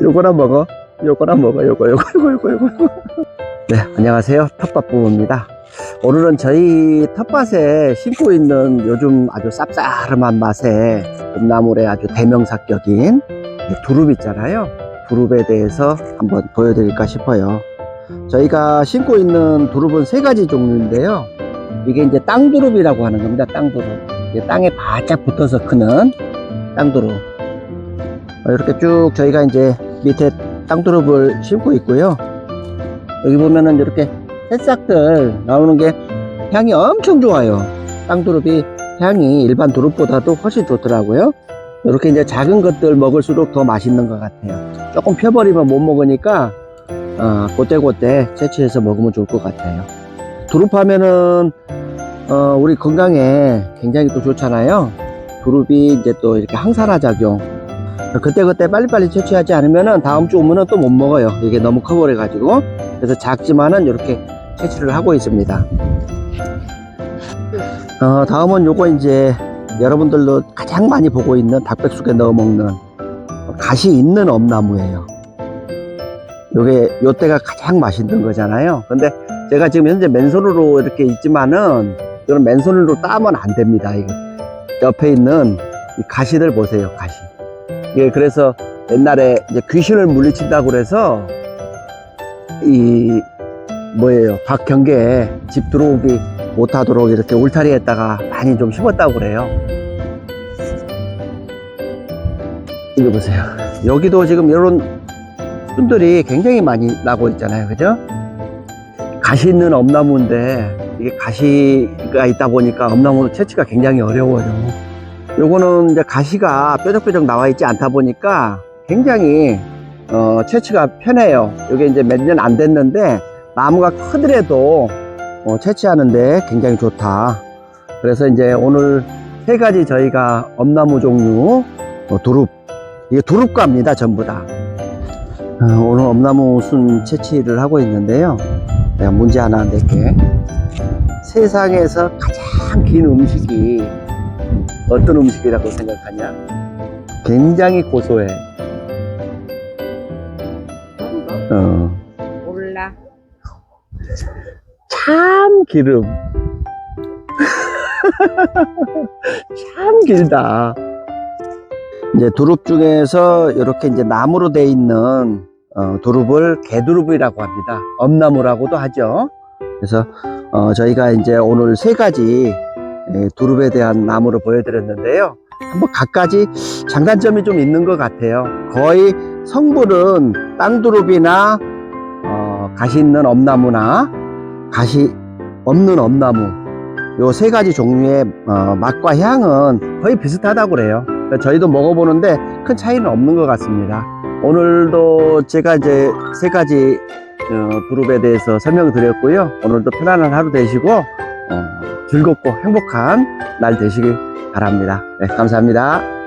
요거나 먹어. 요거나 먹어. 요거, 요거, 요거, 요거, 요거. 네, 안녕하세요. 텃밭 부부입니다. 오늘은 저희 텃밭에 심고 있는 요즘 아주 쌉싸름한 맛의 봄나물의 아주 대명사격인 이 두릅 있잖아요. 두릅에 대해서 한번 보여드릴까 싶어요. 저희가 심고 있는 두릅은 세 가지 종류인데요. 이게 이제 땅두릅이라고 하는 겁니다. 땅두릅. 땅에 바짝 붙어서 크는 땅두릅. 어, 이렇게 쭉 저희가 이제 밑에 땅두릅을 심고 있고요. 여기 보면은 이렇게 새싹들 나오는 게 향이 엄청 좋아요. 땅두릅이 향이 일반 두릅보다도 훨씬 좋더라고요. 이렇게 이제 작은 것들 먹을수록 더 맛있는 것 같아요. 조금 펴버리면 못 먹으니까 어, 그때그때 채취해서 먹으면 좋을 것 같아요. 두릅 하면은 어, 우리 건강에 굉장히 또 좋잖아요. 두릅이 이제 또 이렇게 항산화 작용. 그때그때 빨리빨리 채취하지 않으면은 다음 주 오면은 또못 먹어요. 이게 너무 커버려 가지고. 그래서 작지만은 이렇게 채취를 하고 있습니다. 어, 다음은 요거 이제 여러분들도 가장 많이 보고 있는 닭백숙에 넣어 먹는 가시 있는 엄나무예요. 요게 요때가 가장 맛있는 거잖아요. 근데 제가 지금 현재 맨손으로 이렇게 있지만은 이런 맨손으로 따면 안 됩니다. 이거 옆에 있는 이 가시들 보세요. 가시. 이게 그래서 옛날에 이제 귀신을 물리친다고 그래서 이 뭐예요? 박경계에 집 들어오기 못하도록 이렇게 울타리에다가 많이 좀 심었다고 그래요. 이거 보세요. 여기도 지금 이런 순들이 굉장히 많이 나고 있잖아요. 그죠? 가시 있는 엄나무인데 이게 가시가 있다 보니까 엄나무 채취가 굉장히 어려워요 요거는 이제 가시가 뾰족뾰족 나와 있지 않다 보니까 굉장히 어, 채취가 편해요. 이게 이제 몇 년 안 됐는데 나무가 크더라도 어, 채취하는데 굉장히 좋다. 그래서 이제 오늘 세 가지 저희가 엄나무 종류 어, 두릅 이게 두릅과입니다 전부 다. 어, 오늘 엄나무 순 채취를 하고 있는데요. 문제 하나 낼게. 세상에서 가장 긴 음식이 어떤 음식이라고 생각하냐? 굉장히 고소해. 어, 몰라. 참 기름. 참 길다. 이제 두릅 중에서 이렇게 이제 나무로 돼 있는 어, 두릅을 개두릅이라고 합니다. 엄나무라고도 하죠. 그래서 어, 저희가 이제 오늘 세 가지 예, 두릅에 대한 나무를 보여드렸는데요. 한번 각가지 장단점이 좀 있는 것 같아요. 거의 성분은 땅두릅이나 어, 가시 있는 엄나무나 가시 없는 엄나무 요 세 가지 종류의 어, 맛과 향은 거의 비슷하다고 그래요. 저희도 먹어보는데 큰 차이는 없는 것 같습니다. 오늘도 제가 이제 세 가지 어, 두릅에 대해서 설명드렸고요. 오늘도 편안한 하루 되시고 어, 즐겁고 행복한 날 되시길 바랍니다. 네, 감사합니다.